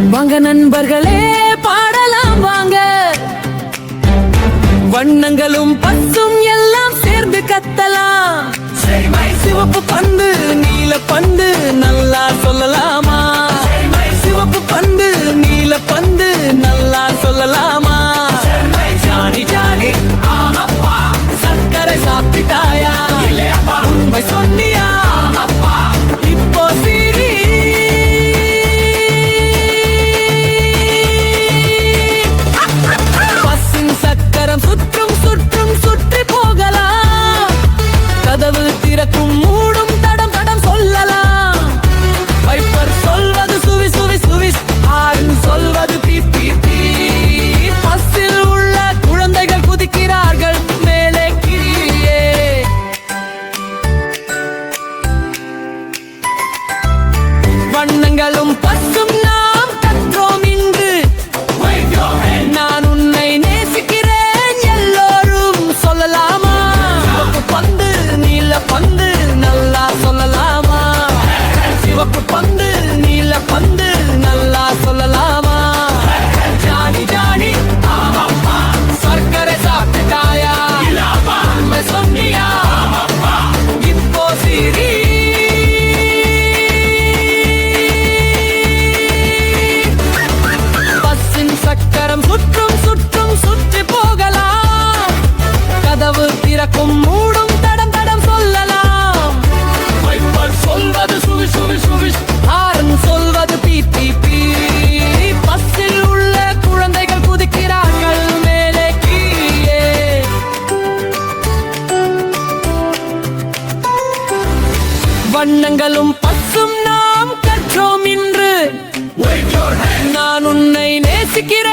வாங்க நண்பர்களே பாடலாம் வாங்க. வண்ணங்களும் பசும் எல்லாம் சேர்ந்து கத்தலாம். கதவு திறக்கும் மூடும் உம் மூடும் தடம் தடம் சொல்லலாம். வைப்பர் சொல்வது சுவி சுவி சுவி ஆரன் சொல்வது பீ பீ பீ. பஸ்ஸில் உள்ள குழந்தைகள் குதிக்கிறார்கள் மேலே கீழே. வண்ணங்களும் பஸ்ஸும் நாம் கற்றோம் இன்று. நான் உன்னை நேசிக்கிறேன்.